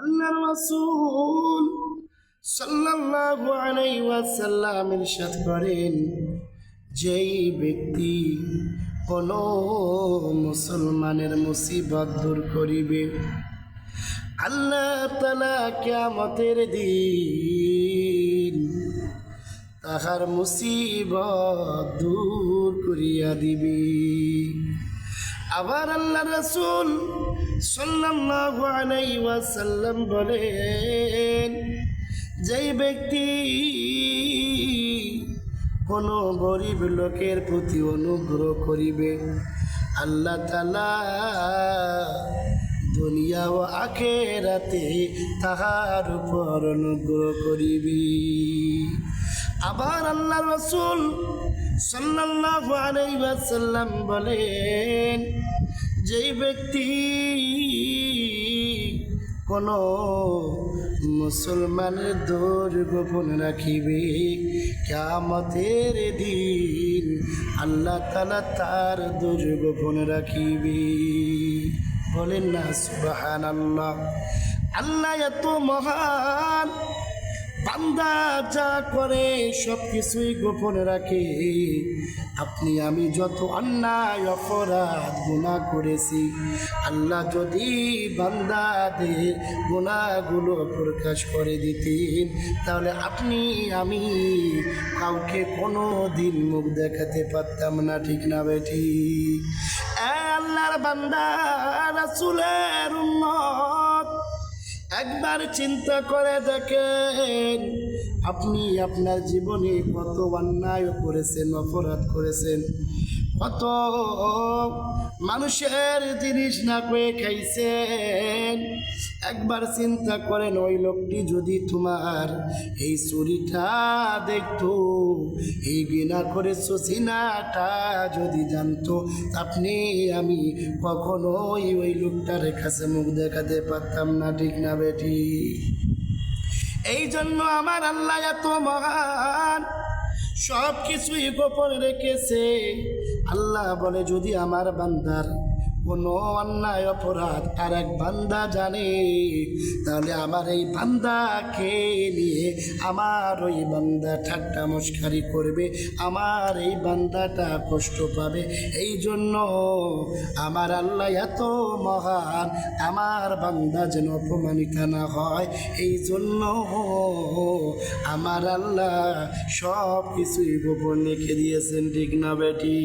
আল্লাহ রাসূল সাল্লাল্লাহু আলাইহি ওয়াসাল্লাম ইরশাদ করেন, যেই ব্যক্তি কোন মুসলমানের মুসিবত দূর করিবে, আল্লাহ তালা কিয়ামতের দিন তাহার মুসিবত দূর করিয়া দিবি। আবার আল্লাহ রসুল ওয়াসাল্লাম বলেন, যেই ব্যক্তি কোন গরিব লোকের প্রতি অনুগ্রহ করিবে, আল্লাহ তালা দুনিয়া ও আখেরাতে তাহার উপর অনুগ্রহ করিবি। আবার আল্লাহ রসুল ওয়াসাল্লাম বলেন, যেই ব্যক্তি কোন মুসলমানের দোর গোপন রাখিবে কামতের দিন আল্লাহ তালা তার দোর গোপন রাখিবে। বলেন না সুবাহান আল্লাহ আল্লাহ এত মহান বান্দা যা করে সব কিছুই গোপন রাখে। আপনি, আমি যত অন্যায়, অপরাধ, গুণা করেছি, আল্লাহ যদি বান্দাদের গুণাগুলো প্রকাশ করে দিতেন, তাহলে আপনি, আমি কাউকে কোনো দিন মুখ দেখাতে পারতাম না, ঠিক না বেঠি? আল্লাহর বান্দা, রাসুলের উন্নত একবার চিন্তা করে দেখেন আপনি আপনার জীবনে কত অন্যায় করেছেন অপরাধ করেছেন কত মানুষের জিনিস না করে খাইছেন। একবার চিন্তা করেন, ওই লোকটি যদি তোমার এই চুরিটা দেখতো, এই গিনা করেছ সিনাটা যদি জানতো আপনি আমি কখনোই ওই লোকটার কাছে মুখ দেখাতে পারতাম না, ঠিক না বেটি? এই জন্য আমার আল্লাহ এত মহান সব কিছুই গোপন রেখেছে। আল্লাহ বলে যদি আমার বান্দার কোনো অন্যায় অপরাধ আর এক বান্দা জানে, তাহলে আমার এই বান্দাকে নিয়ে আমার ওই বান্দা ঠাট্টা মস্কারি করবে, আমার এই বান্দাটা কষ্ট পাবে। এই জন্য আমার আল্লাহ এত মহান, আমার বান্দা যেন অপমানিত না হয়। এই জন্য আমার আল্লাহ সব কিছুই গোপন রেখে দিয়েছেন, ঠিক না বেটি?